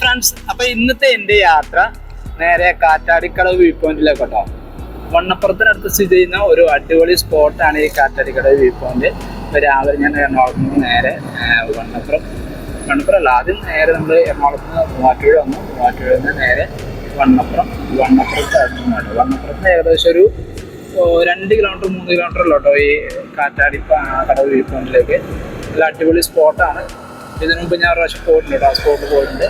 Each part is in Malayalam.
ഫ്രണ്ട്സ് അപ്പൊ ഇന്നത്തെ എന്റെ യാത്ര നേരെ കാറ്റാടിക്കടവ് വ്യൂ പോയിന്റിലേക്ക് കേട്ടോ. വണ്ണപ്പുറത്തിനടുത്ത് സ്ഥിതി ചെയ്യുന്ന ഒരു അടിപൊളി സ്പോട്ടാണ് ഈ കാറ്റാടിക്കടവ് വ്യൂ പോയിന്റ്. ഇപ്പൊ രാവിലെ ഞാൻ എറണാകുളത്ത് നിന്ന് നേരെ വണ്ണപ്പുറം വണ്ണപ്പുറം അല്ല ആദ്യം നേരെ നമ്മൾ എറണാകുളത്ത് നിന്ന് മൂവാറ്റുപുഴ വന്നു. മൂവാറ്റുപുഴ നിന്ന് നേരെ വണ്ണപ്പുറം. വണ്ണപ്പുറത്ത് കേട്ടോ. വണ്ണപ്പുറത്ത് ഏകദേശം ഒരു രണ്ട് കിലോമീറ്റർ മൂന്ന് കിലോമീറ്റർ ഉള്ളൂ കേട്ടോ ഈ കാറ്റാടി കടവ് വ്യൂ പോയിന്റിലേക്ക്. നല്ല അടിപൊളി സ്പോട്ടാണ്. ഇതിനു മുമ്പ് ഞാൻ ഒരു പ്രാവശ്യം പോയിട്ടുണ്ട് ആ സ്പോട്ടിൽ പോയിട്ടുണ്ട്.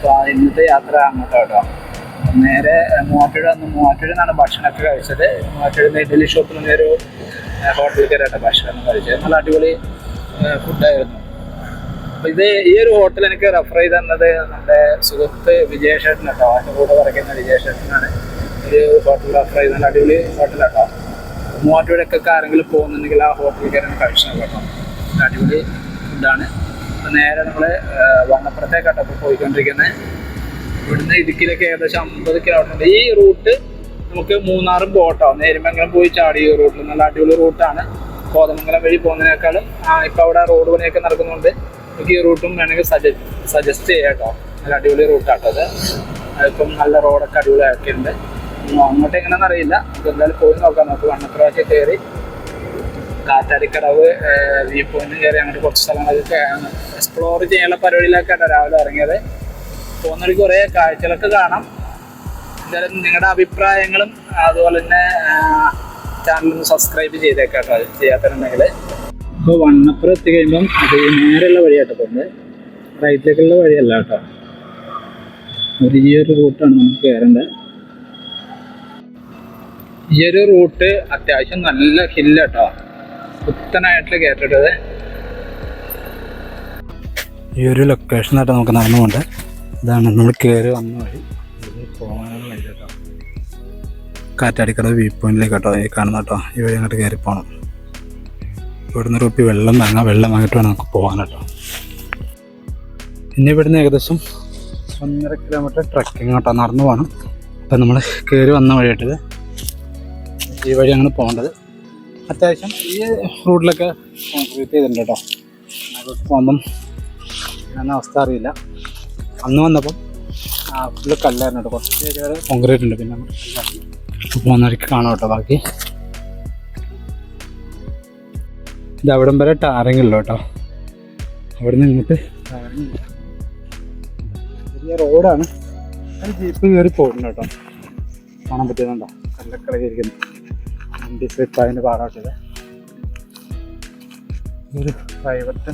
അപ്പോൾ ഇന്നത്തെ യാത്ര അങ്ങോട്ട് കേട്ടോ. നേരെ മൂവാറ്റുഴ അന്ന് മൂവാറ്റുഴ നിന്നാണ് ഭക്ഷണമൊക്കെ കഴിച്ചത്. മൂവാറ്റുഴ ഇഡലി ഷോപ്പിൽ ഒരു ഹോട്ടലിൽ കയറിയിട്ട് ഭക്ഷണം കഴിച്ചത്. നല്ല അടിപൊളി ഫുഡായിരുന്നു അപ്പോൾ ഇത് ഈ ഒരു ഹോട്ടൽ എനിക്ക് റെഫർ ചെയ്ത് തന്നത് നമ്മുടെ സുഹൃത്ത് വിജയശേട്ടൻ കേട്ടോ. അതിന്റെ കൂടെ പറയുന്ന വിജയശേട്ടനാണ്. ഒരു ഹോട്ടൽ റെഫർ ചെയ്ത് നല്ല അടിപൊളി ഹോട്ടലാട്ടോ മൂവാറ്റുപുഴക്കൊക്കെ ആരെങ്കിലും പോകുന്നുണ്ടെങ്കിൽ ആ ഹോട്ടലിൽ കയറി കഴിച്ചാൽ കേട്ടോ. അടിപൊളി ഫുഡാണ് നേരെ നമ്മൾ വണ്ണപ്പുറത്തേക്കാട്ടോ ഇപ്പോൾ പോയിക്കൊണ്ടിരിക്കുന്നത് ഇവിടുന്ന് ഇടുക്കിയിലേക്ക് ഏകദേശം അമ്പത് കിലോമീറ്റർ ഈ റൂട്ട് നമുക്ക് മൂന്നാറും ബോട്ടോ നേരുമംഗലം പോയി ചാടി ഈ റൂട്ടിൽ. നല്ല അടിപൊളി റൂട്ടാണ്. കോതമംഗലം വഴി പോകുന്നതിനേക്കാളും ഇപ്പൊ അവിടെ റോഡ് പണിയൊക്കെ നടക്കുന്നുണ്ട് നമുക്ക് ഈ റൂട്ടും വേണമെങ്കിൽ സജസ്റ്റ് ചെയ്യാം കേട്ടോ നല്ല അടിപൊളി റൂട്ടാട്ടോ അത്. ഇപ്പം നല്ല റോഡൊക്കെ അടിപൊളി ആക്കിയിട്ടുണ്ട് അങ്ങോട്ട് എങ്ങനെയാണെന്ന് അറിയില്ല. നമുക്ക് എന്തായാലും പോയി നോക്കാം. നമുക്ക് വണ്ണപ്രാവശ്യം കയറി കാറ്റാടിക്കടവ് വ്യൂ പോയിന്റ് കയറി അങ്ങോട്ട് കുറച്ച് സ്ഥലങ്ങളൊക്കെ എക്സ്പ്ലോർ ചെയ്യാനുള്ള പരിപാടിയിലൊക്കെയാണ് രാവിലെ ഇറങ്ങിയത്. പോകുന്നവർക്ക് കുറേ കാഴ്ചകളൊക്കെ കാണാം. എന്തായാലും നിങ്ങളുടെ അഭിപ്രായങ്ങളും അതുപോലെ തന്നെ ചാനലൊന്ന് സബ്സ്ക്രൈബ് ചെയ്തേക്കാട്ടോ. അത് ചെയ്യാത്തതുണ്ടെങ്കിൽ ഇപ്പോൾ വണ്ണപ്പുറം എത്തി കഴിയുമ്പം അത് നേരെയുള്ള വഴിയാട്ടോ പോകുന്നത്. റൈറ്റിലേക്കുള്ള വഴിയല്ല കേട്ടോ. ഒരു ഈ ഒരു റൂട്ടാണ് നമുക്ക് കയറേണ്ടത്. ഈ ഒരു റൂട്ട് അത്യാവശ്യം നല്ല ഹില്ലാട്ടോ കുത്തനായിട്ടുള്ള കയറ്റിട്ടത് ഈ ഒരു ലൊക്കേഷനായിട്ട് നമുക്ക് നടന്നു പോകേണ്ടത് ഇതാണ് നമ്മൾ കയറി വന്ന വഴി. പോകാനുള്ള വഴി കാറ്റാടിക്കട വ്യൂ പോയിന്റിലേക്ക് കേട്ടോ. ഈ കാണുന്ന കേട്ടോ. ഈ വഴി അങ്ങോട്ട് കയറി പോകണം ഇവിടുന്ന് ഒരു കുപ്പി വെള്ളം വാങ്ങാം. വെള്ളം വാങ്ങിയിട്ട് വേണം നമുക്ക് പോകാൻ കേട്ടോ. പിന്നെ ഇവിടുന്ന് ഏകദേശം ഒന്നര കിലോമീറ്റർ ട്രക്കിംഗ് കേട്ടോ നടന്നു പോകണം അപ്പം നമ്മൾ കയറി വന്ന വഴിയായിട്ടത് ഈ വഴി അങ്ങനെ പോകേണ്ടത്. അത്യാവശ്യം ഈ റോഡിലൊക്കെ കോൺക്രീറ്റ് ചെയ്തിട്ടുണ്ട് കേട്ടോ അങ്ങോട്ട് പോകുമ്പം എന്നാ അവസ്ഥ അറിയില്ല. അന്ന് വന്നപ്പം ഫുള്ള് കല്ലായിരുന്നു കേട്ടോ കുറച്ച് ഏരിയ കോൺക്രീറ്റ് ഉണ്ട്. പിന്നെ പോകുന്ന വഴിക്ക് കാണാം കേട്ടോ ബാക്കി. ഇത് അവിടം വരെ ടാറിങ് ഉള്ളു കേട്ടോ അവിടെ നിന്ന് ഇങ്ങോട്ട് ടാറിങ് ഇല്ല. റോഡാണ്. ജീപ്പ് കയറി പോകുന്നു കേട്ടോ കാണാൻ പറ്റുന്നുണ്ടോ? കല്ലക്കട ഇരിക്കുന്നു വണ്ടി സ്ലിപ്പ് അതിന്റെ പാടാട്ടത് ഒരു പ്രൈവറ്റ്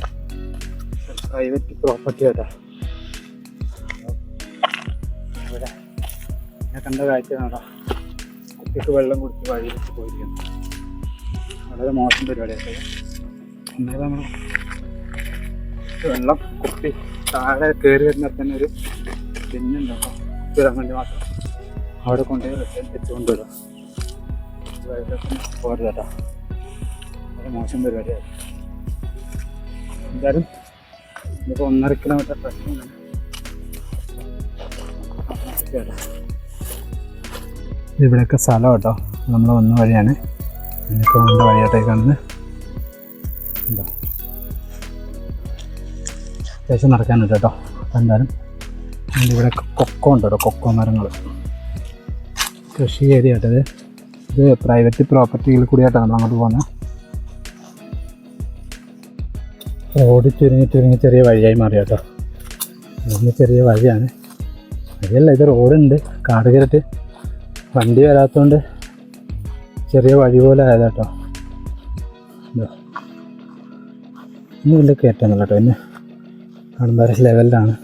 പ്രൈവറ്റ് പ്രോപ്പർട്ടി ആയിട്ടാ ഇവിടെ ഞാൻ കണ്ട കാഴ്ചയാണോ കുട്ടിക്ക് വെള്ളം കുടിച്ച് വഴി വെച്ച് പോയിരിക്കുന്നു. വളരെ മോശം പരിപാടിയായിട്ട് എന്നാലും നമ്മൾ വെള്ളം കുപ്പി താഴെ കയറി വരുന്ന തന്നെ ഒരു പിന്നുണ്ട് അപ്പോൾ കുപ്പി ഇടാൻ വേണ്ടി മാത്രം. അവിടെ കൊണ്ടുപോയി പോരുതാട്ടാ വളരെ മോശം പരിപാടിയാണ് എന്തായാലും ഇതിപ്പോൾ ഒന്നര കിലോമീറ്റർ ട്രക്കിങ്ങാണ് ഇവിടെയൊക്കെ സ്ഥലം കേട്ടോ നമ്മൾ വന്ന വഴിയാണ്. ഇതിനൊക്കെ വന്ന വഴിയായിട്ടേക്കാണെന്ന് ഉണ്ടോ അത്യാവശ്യം നടക്കാനുണ്ട് കേട്ടോ. അപ്പം എന്തായാലും ഇവിടെ കൊക്കോ ഉണ്ട്? കേട്ടോ കൊക്കോ മരങ്ങൾ കൃഷി ഏരിയ ആയിട്ടത് ഇത് പ്രൈവറ്റ് പ്രോപ്പർട്ടിയിൽ കൂടിയായിട്ടാണ് നമ്മൾ അങ്ങോട്ട് പോകുന്നത്. റോഡ് ചുരുങ്ങി ചുരുങ്ങി ചെറിയ വഴിയായി മാറി കേട്ടോ. ഇന്ന് ചെറിയ വഴിയാണ്. വഴിയല്ല ഇത് റോഡുണ്ട്. കാട് കയറിട്ട് വണ്ടി വരാത്തതുകൊണ്ട് ചെറിയ വഴി പോലെ ആയത് കേട്ടോ. ഇതാ. ഇനി വലിയ കയറ്റമല്ല കേട്ടോ. ഇന്ന് കാണുമ്പോൾ ലെവലിലാണ്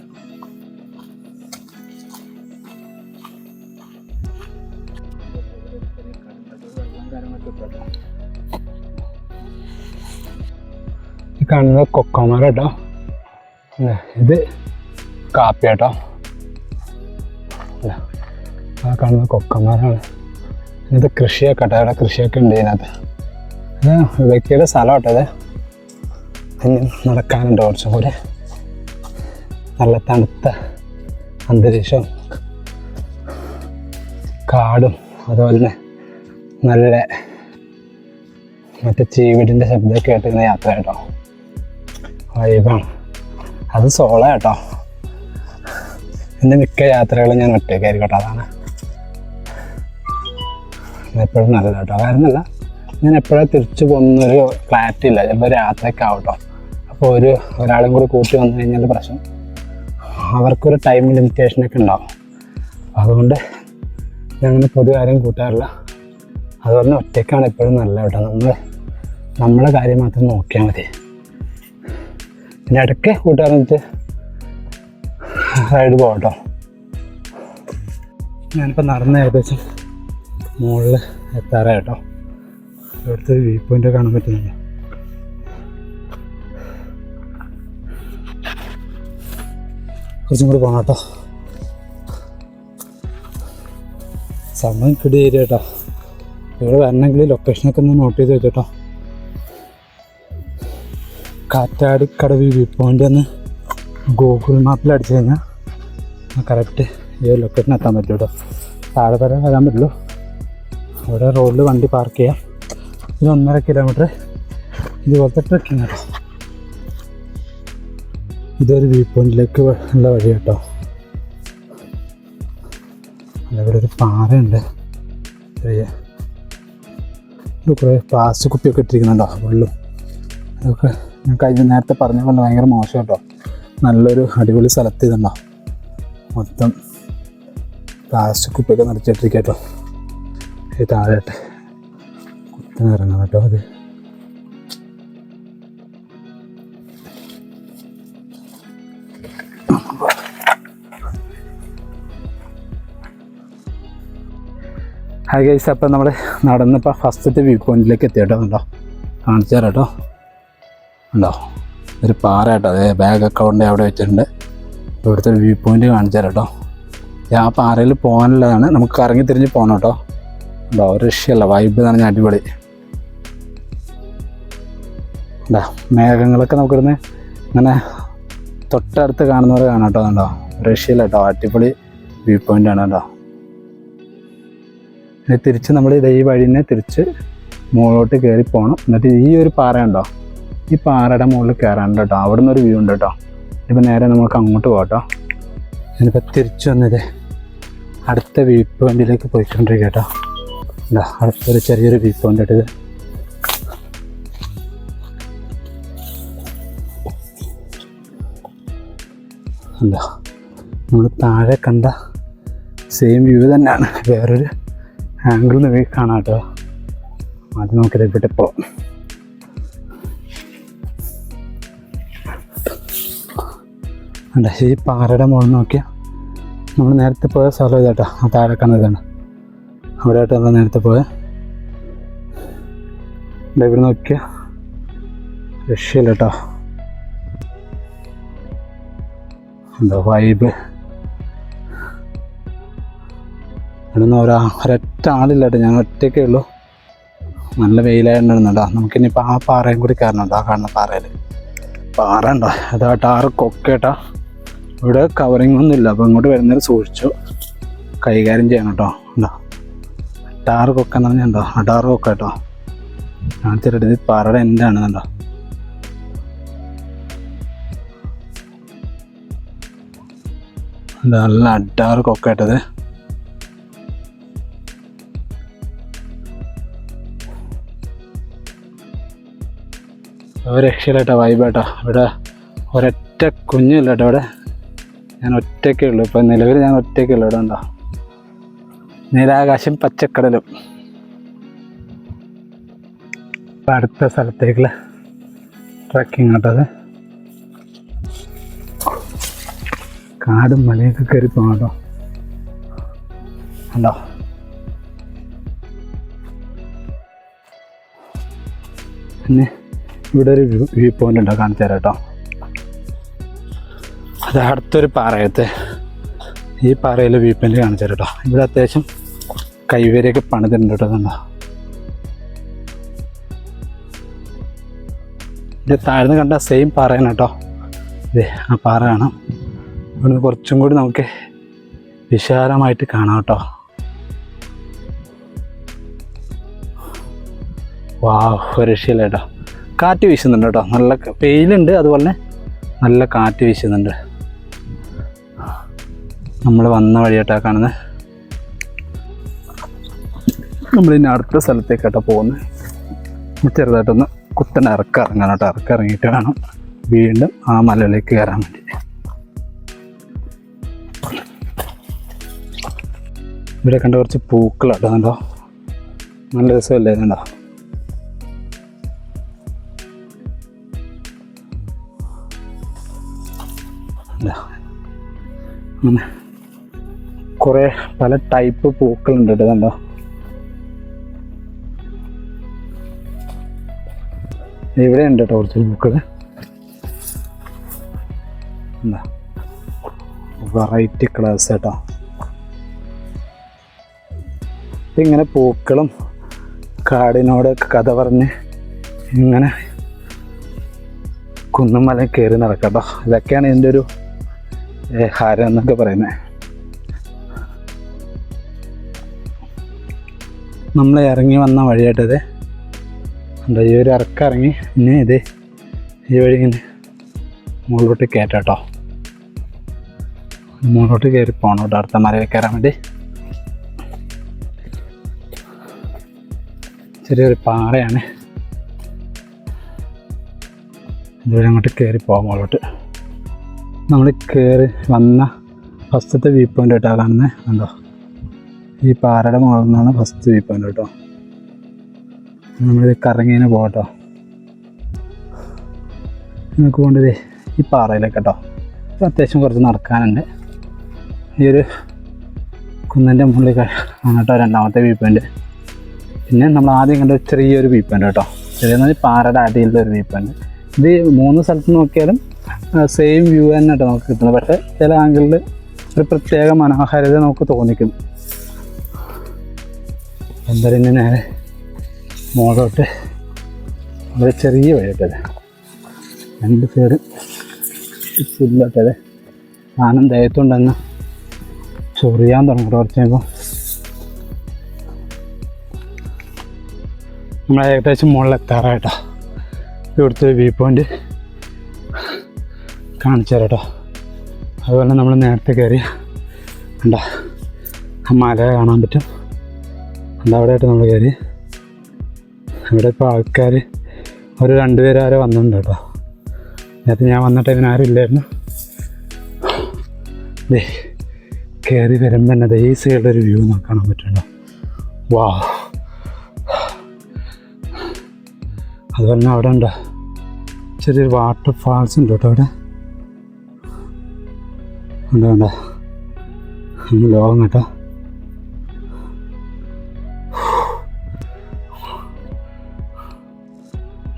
ഈ കാണുന്നത് കൊക്കോമര കേട്ടോ. ഇത് കാപ്പി കേട്ടോ. ആ കാണുന്നത് കൊക്കോമരാണ് ഇത് കൃഷിയൊക്കെ കേട്ടോ ഇവിടെ കൃഷിയൊക്കെ ഉണ്ട് ഇതിനകത്ത്. ഇത് വ്യക്തിയുടെ സ്ഥലം കേട്ടോ ഇത്. ഇനി നടക്കാനുണ്ട് കുറച്ചും കൂടെ നല്ല തണുത്ത അന്തരീക്ഷം കാടും അതുപോലെ തന്നെ നല്ല മറ്റേ ചീവിടിന്റെ ശബ്ദമൊക്കെ കേട്ടിങ്ങനെ യാത്ര കേട്ടോ വൈബാണ് അത് സോള കേട്ടോ. എന്റെ മിക്ക യാത്രകളും ഞാൻ ഒറ്റയ്ക്കായിരിക്കട്ടെ അതാണ്. എപ്പോഴും നല്ലത് കേട്ടോ. കാരണമല്ല ഞാൻ എപ്പോഴും തിരിച്ചു പോകുന്നൊരു ക്ലാരിറ്റി ഇല്ല. ചിലപ്പോൾ രാത്രിയൊക്കെ ആവട്ടോ. അപ്പോൾ ഒരു ഒരാളും കൂടി കൂട്ടി വന്നു കഴിഞ്ഞാൽ പ്രശ്നം. അവർക്കൊരു ടൈം ലിമിറ്റേഷനൊക്കെ ഉണ്ടാവും. അതുകൊണ്ട് ഞാൻ അങ്ങനെ പൊതുവെ ആരും കൂട്ടാറില്ല പറഞ്ഞ ഒറ്റയ്ക്കാണ് എപ്പോഴും നല്ല കേട്ടോ. നമ്മൾ നമ്മളെ കാര്യം മാത്രം നോക്കിയാൽ മതി. പിന്നെ ഇടയ്ക്ക് കൂട്ടുകാരനിട്ട് റൈഡ് പോകട്ടോ ഞാനിപ്പോൾ നടന്ന ഏകദേശം മുകളിൽ എത്താറായി കേട്ടോ. ഇവിടുത്തെ വ്യൂ പോയിന്റ് കാണാൻ പറ്റുന്നില്ല കുറച്ചും കൂടി പോകണം കേട്ടോ. സമയം കിടിയേരി കേട്ടോ. ഇവിടെ വരണമെങ്കിൽ ലൊക്കേഷനൊക്കെ ഒന്ന് നോട്ട് ചെയ്ത് വെച്ചോട്ടോ. കാറ്റാടി കടവ് വ്യൂ പോയിന്റ് ഒന്ന് ഗൂഗിൾ മാപ്പിൽ അടിച്ചു കഴിഞ്ഞാൽ കറക്റ്റ് ഈ ഒരു ലൊക്കേഷൻ എത്താൻ പറ്റും കേട്ടോ താഴെ വരെ വരാൻ പറ്റുള്ളൂ. അവിടെ റോഡിൽ വണ്ടി പാർക്ക് ചെയ്യാം. ഇത് ഒന്നര കിലോമീറ്റർ ഇതുപോലത്തെ ട്രക്കിങ് കേട്ടോ ഇതൊരു വ്യൂ പോയിന്റിലേക്ക് ഉള്ള വഴി കേട്ടോ അല്ല ഇവിടെ ഒരു പാറയുണ്ട്. ചെറിയ ഇത് കുറേ പ്ലാസ്റ്റിക് കുപ്പിയൊക്കെ ഇട്ടിരിക്കുന്നുണ്ടോ? ഫുള്ളും അതൊക്കെ ഞാൻ കഴിഞ്ഞ നേരത്തെ പറഞ്ഞ പോലെ ഭയങ്കര മോശം കേട്ടോ. നല്ലൊരു അടിപൊളി സ്ഥലത്ത് ഇതുണ്ടോ? മൊത്തം പ്ലാസ്റ്റിക് കുപ്പിയൊക്കെ നിറച്ചിട്ടിരിക്കുക കേട്ടോ. ഈ താഴെട്ടെ കുത്തിനിറങ്ങണം കേട്ടോ അത്. ഹായ് ഗൈസ് അപ്പോൾ നമ്മൾ നടന്നിപ്പോൾ ഫസ്റ്റത്തെ വ്യൂ പോയിന്റിലേക്ക് എത്തി കേട്ടോ ഉണ്ടോ കാണിച്ചു തരാം കേട്ടോ ഉണ്ടോ ഒരു പാറ കേട്ടോ. അതെ ബാഗ് അക്കൗണ്ട് അവിടെ വെച്ചിട്ടുണ്ട്. ഇവിടുത്തെ ഒരു വ്യൂ പോയിന്റ് കാണിച്ചു തരാം കേട്ടോ ആ പാറയിൽ പോകാനുള്ളതാണ്. നമുക്ക് കറങ്ങി തിരിഞ്ഞ് പോകണം കേട്ടോ ഉണ്ടോ ഒരു രക്ഷയല്ല. വൈബ് എന്ന് പറഞ്ഞാൽ അടിപൊളി. ഉണ്ടോ മേഘങ്ങളൊക്കെ നമുക്കിടുന്ന് ഇങ്ങനെ തൊട്ടടുത്ത് കാണുന്നവരെ കാണാം കേട്ടോ ഉണ്ടോ രക്ഷയില്ല കേട്ടോ അടിപൊളി വ്യൂ ആണ് കേട്ടോ തിരിച്ച് നമ്മൾ ഇതേ ഈ വഴി തന്നെ തിരിച്ച് മുകളിലോട്ട് കയറി പോകണം എന്നിട്ട് ഈ ഒരു പാറ ഉണ്ടോ? ഈ പാറയുടെ മുകളിൽ കയറാനുണ്ട് കേട്ടോ. അവിടെ നിന്ന് ഒരു വ്യൂ ഉണ്ട് കേട്ടോ. ഇപ്പം നേരെ നമുക്ക് അങ്ങോട്ട് പോകാം കേട്ടോ. ഞാനിപ്പോൾ തിരിച്ചു വന്നത് അടുത്ത വ്യൂ പോയിന്റിലേക്ക് പോയിക്കൊണ്ടിരിക്കുക കേട്ടോ. അടുത്തൊരു ചെറിയൊരു വ്യൂ പോയിന്റ് ഇട്ടത് എന്താ നമ്മൾ താഴെ കണ്ട സെയിം വ്യൂ തന്നെയാണ്. വേറൊരു ആംഗിൾ നിന്ന് കാണാം കേട്ടോ. അത് നമുക്ക് ഇവിടെ പോവാം അല്ല ഈ പാറയുടെ മുകളിൽ നോക്കിയാൽ നമ്മൾ നേരത്തെ പോയ സ്ഥലം ഇതാട്ടോ ആ താഴെ കാണുന്നതാണ് അവിടെ ആയിട്ട് നമ്മൾ നേരത്തെ പോയ. ഇവിടെ നോക്കിയ രക്ഷയില്ല കേട്ടോ. എന്താ വൈബ് ഇവിടെ നിന്ന് ഒരാ ഒരൊറ്റ ആളില്ല കേട്ടോ ഞാൻ ഒറ്റയ്ക്കേ ഉള്ളൂ. നല്ല വെയിലായിട്ടുണ്ടോ കേട്ടോ. നമുക്കിനിപ്പോൾ ആ പാറയും കൂടി കയറണം കേട്ടോ. ആ കാണുന്ന പാറയിൽ പാറ ഉണ്ടോ? അതാ ടാറ് കൊക്കേട്ടാ ഇവിടെ കവറിങ് ഒന്നും ഇല്ല. അപ്പോൾ ഇങ്ങോട്ട് വരുന്നവർ സൂക്ഷിച്ചു. കൈകാര്യം ചെയ്യണം കേട്ടോ. ഉണ്ടോ? ടാറ് കൊക്കെന്ന് പറഞ്ഞാൽ ഉണ്ടോ? ആ ടാറ് കൊക്ക കേട്ടോ. കാണിച്ചിട്ട് ഇത് പാറയുടെ കണ്ടോ ഇത് നല്ല അഡാറ് കൊക്ക ഒരു രക്ഷയിലായിട്ടാ വൈബാട്ടോ ഇവിടെ ഒരൊറ്റ കുഞ്ഞില്ല കേട്ടോ ഇവിടെ. ഞാൻ ഒറ്റയ്ക്കേ ഉള്ളൂ. ഇപ്പം നിലവിൽ ഞാൻ ഒറ്റയ്ക്കേ ഉള്ളൂ ഇവിടെ ഉണ്ടോ? നീലാകാശം പച്ചക്കടലും. അടുത്ത സ്ഥലത്തേക്കുള്ള ട്രക്കിംഗ് കേട്ടത് കാടും മലയൊക്കെ കയറി പോകാം കേട്ടോ. ഉണ്ടോ? പിന്നെ ഇവിടെ ഒരു വ്യൂ പോയിന്റ് ഉണ്ടോ. കാണിച്ചു തരാം കേട്ടോ. അത് അടുത്തൊരു പാറയത്തെ ഈ പാറയിലെ വ്യൂ പോയിന്റ് കാണിച്ചു തരാം കേട്ടോ. ഇവിടെ അത്യാവശ്യം കൈവരിയൊക്കെ പണിതിട്ടുണ്ട് കേട്ടോ കണ്ടോ. ഇത് താഴ്ന്ന് കണ്ട സെയിം പാറയാണ് കേട്ടോ. ഇതേ ആ പാറ കാണാം. ഇവിടുന്ന് കുറച്ചും കൂടി നമുക്ക് വിശാലമായിട്ട് കാണാം കേട്ടോ. വാ രക്ഷയില്ല കേട്ടോ. കാറ്റ് വീശുന്നുണ്ട് കേട്ടോ. നല്ല വെയിലുണ്ട് അതുപോലെ നല്ല കാറ്റ് വീശുന്നുണ്ട്. നമ്മൾ വന്ന വഴിയായിട്ടാണ് കാണുന്നത് നമ്മൾ ഇനി അടുത്ത സ്ഥലത്തേക്കാട്ടോ പോകുന്നത് ചെറുതായിട്ടൊന്ന് കുത്തനെ ഇറക്കം ഇറങ്ങാൻ കേട്ടോ. ഇറക്കം ഇറങ്ങിയിട്ട് വേണം വീണ്ടും ആ മലയിലേക്ക് കയറാൻ വേണ്ടി. ഇവിടെ കണ്ട കുറച്ച് പൂക്കളാട്ടോ കണ്ടോ? നല്ല രസമല്ലേ കണ്ടോ? കുറേ പല ടൈപ്പ് പൂക്കളുണ്ട് കേട്ടോ കണ്ടോ? ഇവിടെ ഉണ്ട് കേട്ടോ കുറച്ച് പൂക്കൾ എന്താ വെറൈറ്റി കളേഴ്സ് കേട്ടോ ഇങ്ങനെ പൂക്കളും കാടിനോട് കഥ പറഞ്ഞ് ഇങ്ങനെ കുന്നുമല കയറി നടക്കട്ടോ. ഇതൊക്കെയാണ് എന്റെ ഒരു ഹരം എന്നൊക്കെ പറയുന്നത് നമ്മൾ ഇറങ്ങി വന്ന വഴിയായിട്ടത് എന്താ ഈ ഒരു ഇറക്കിറങ്ങി ഇനി ഇത് ഈ വഴി ഇങ്ങനെ മുകളിലോട്ട് കയറ്റാട്ടോ മുകളിലോട്ട് കയറി പോകണം കേട്ടോ അടുത്ത മലയിൽ കയറാൻ വേണ്ടി. ചെറിയൊരു പാറയാണ്. ഇതുവരെ അങ്ങോട്ട് കയറി പോകാം മുകളിലോട്ട്. നമ്മൾ കയറി വന്ന ഫസ്റ്റത്തെ വ്യൂ പോയിന്റ് കേട്ടോ കാണുന്നത് കണ്ടോ? ഈ പാറയുടെ മുകളിൽ നിന്നാണ് ഫസ്റ്റ് വ്യൂ പോയിന്റ് കേട്ടോ. നമ്മളിത് കറങ്ങിനെ പോകട്ടോ നമുക്ക് പോകേണ്ടത് ഈ പാറയിലേക്ക് കേട്ടോ. അത്യാവശ്യം കുറച്ച് നടക്കാനുണ്ട്. ഈ ഒരു കുന്നിന്റെ മുകളിൽ ആണ് കേട്ടോ രണ്ടാമത്തെ വ്യൂ പോയിന്റ് പിന്നെ നമ്മൾ ആദ്യം കണ്ട ചെറിയൊരു വ്യൂ പോയിന്റ് കേട്ടോ. ചെറിയ പാറയുടെ അടിയിലുള്ള ഒരു വ്യൂ പോയിന്റ് ഇത് മൂന്ന് സ്ഥലത്ത് നോക്കിയാലും സെയിം വ്യൂ തന്നെ കേട്ടോ നമുക്ക് കിട്ടുന്നത്. പക്ഷേ ചില ആംഗിളിൽ ഒരു പ്രത്യേക മനോഹാരിത നമുക്ക് തോന്നിക്കും. എന്തായാലും ഞാൻ നേരെ മുകളോട്ട് വളരെ ചെറിയ വഴിയിട്ടത് രണ്ട് പേര് ഇല്ലാത്തത് സാധനം ദയത്തുണ്ടെന്ന് ചൊറിയാൻ തുടങ്ങി കുറച്ച് കഴിയുമ്പോൾ നമ്മൾ ഏകദേശം മുകളിൽ എത്താറായിട്ടോ ഇവിടുത്തെ വ്യൂ പോയിന്റ് കാണിച്ചു തരാം കേട്ടോ അതുപോലെ നമ്മൾ നേരത്തെ കയറി ഉണ്ടോ ആ മല കാണാൻ പറ്റും. എന്താ അവിടെയായിട്ട് നമ്മൾ കയറി. ഇവിടെ ഇപ്പോൾ ആൾക്കാർ ഒരു രണ്ടുപേരാരെ വന്നിട്ടുണ്ട് കേട്ടോ. നേരത്തെ ഞാൻ വന്നിട്ട് ഇതിനാരും ഇല്ലായിരുന്നു. ദേ കയറി വരുമ്പോൾ തന്നെ ഈ സൈഡിലൊരു വ്യൂ നമുക്ക് കാണാൻ പറ്റുന്നുണ്ടോ. വാ അതുപോലെ തന്നെ അവിടെ ഉണ്ടോ? ചെറിയൊരു വാട്ടർ ഫാൾസ് ഉണ്ട് കേട്ടോ അവിടെ. വേണ്ട അങ്ങ് ലോകം കേട്ടോ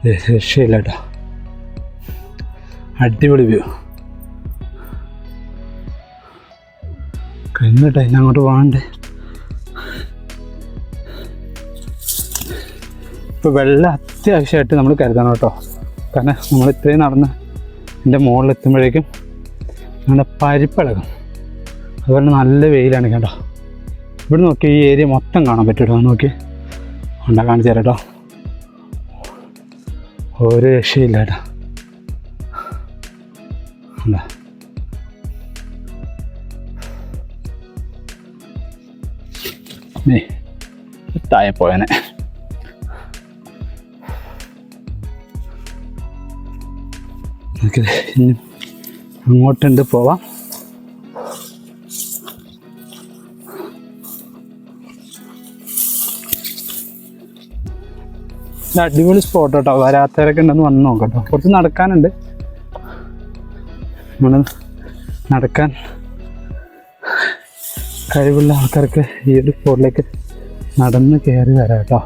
രക്ഷയില്ല കേട്ടോ. അടിപൊളി വ്യൂ. കഴിഞ്ഞു കേട്ടോ ഇനി അങ്ങോട്ട് പോകണ്ടേ. ഇപ്പോൾ വെള്ളം അത്യാവശ്യമായിട്ട് നമ്മൾ കരുതണം കേട്ടോ. കാരണം നമ്മൾ ഇത്രയും നടന്ന് എന്റെ മുകളിൽ എത്തുമ്പോഴേക്കും നമ്മുടെ പരിപ്പിളകും. അതുപോലെ നല്ല വെയിലാണ് കേട്ടോ. ഇവിടെ നോക്കി ഈ ഏരിയ മൊത്തം കാണാൻ പറ്റും നോക്കി. ഉണ്ടാ കാണിച്ചു തരാം കേട്ടോ. ഒരു രക്ഷയില്ല കേട്ടോ. എന്താ നീ താഴെ പോയനെ. നമുക്ക് ഇനി അങ്ങോട്ടുണ്ട് പോവാം. അടിപൊളി സ്പോട്ട് കേട്ടോ. വരാത്തവരൊക്കെ ഉണ്ടെന്ന് വന്ന് നോക്കട്ടോ. കുറച്ച് നടക്കാനുണ്ട്. നമ്മൾ നടക്കാൻ കഴിവുള്ള ആൾക്കാർക്ക് ഈ ഒരു സ്പോട്ടിലേക്ക് നടന്ന് കയറി വരാം കേട്ടോ.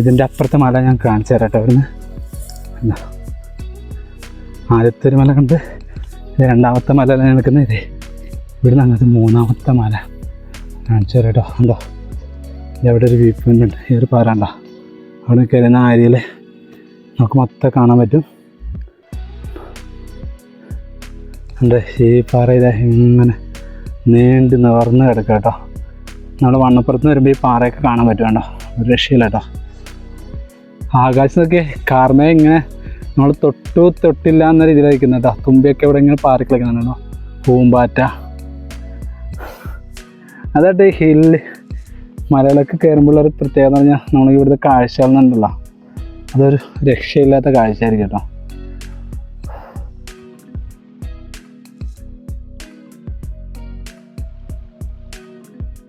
ഇതിന്റെ അപ്പുറത്തെ മല ഞാൻ കാണിച്ചു തരാം കേട്ടോ. അവിടുന്ന്. ആദ്യത്തെ ഒരു മല കണ്ട് രണ്ടാമത്തെ മല നിൽക്കുന്നത് ഇതേ. ഇവിടുന്ന് അങ്ങനത്തെ മൂന്നാമത്തെ മല. കാണിച്ചു തരാം ഉണ്ടോ ഇവിടെ ഒരു വ്യൂ പോയിന്റ് ഉണ്ട്. ഈ ഒരു പാറ ഉണ്ടോ അവിടെ കയറുന്ന ആരിയിൽ നമുക്ക് മൊത്തം കാണാൻ പറ്റും. ഉണ്ട് ഈ പാറ ഇതാ ഇങ്ങനെ നീണ്ട് നിവർന്ന് കിടക്കുക കേട്ടോ. നമ്മൾ വണ്ണപ്പുറത്ത് വരുമ്പോൾ ഈ പാറയൊക്കെ കാണാൻ പറ്റും കേട്ടോ ഒരു രക്ഷയില്ല കേട്ടോ. ആകാശത്തൊക്കെ കാർമേ ഇങ്ങനെ നമ്മൾ തൊട്ടു തൊട്ടില്ല എന്ന രീതിയിലായിരിക്കുന്നത് കേട്ടോ തുമ്പിയൊക്കെ ഇവിടെ ഇങ്ങനെ പാറി കളിക്കുന്നുണ്ടോ പൂമ്പാറ്റ. അതായിട്ട് ഹില്ല് മലകളൊക്കെ കയറുമ്പോൾ ഒരു പ്രത്യേകത പറഞ്ഞാൽ നമ്മൾ ഇവിടുത്തെ കാഴ്ചകളുണ്ടല്ലോ അതൊരു രക്ഷയില്ലാത്ത കാഴ്ചയായിരിക്കും കേട്ടോ.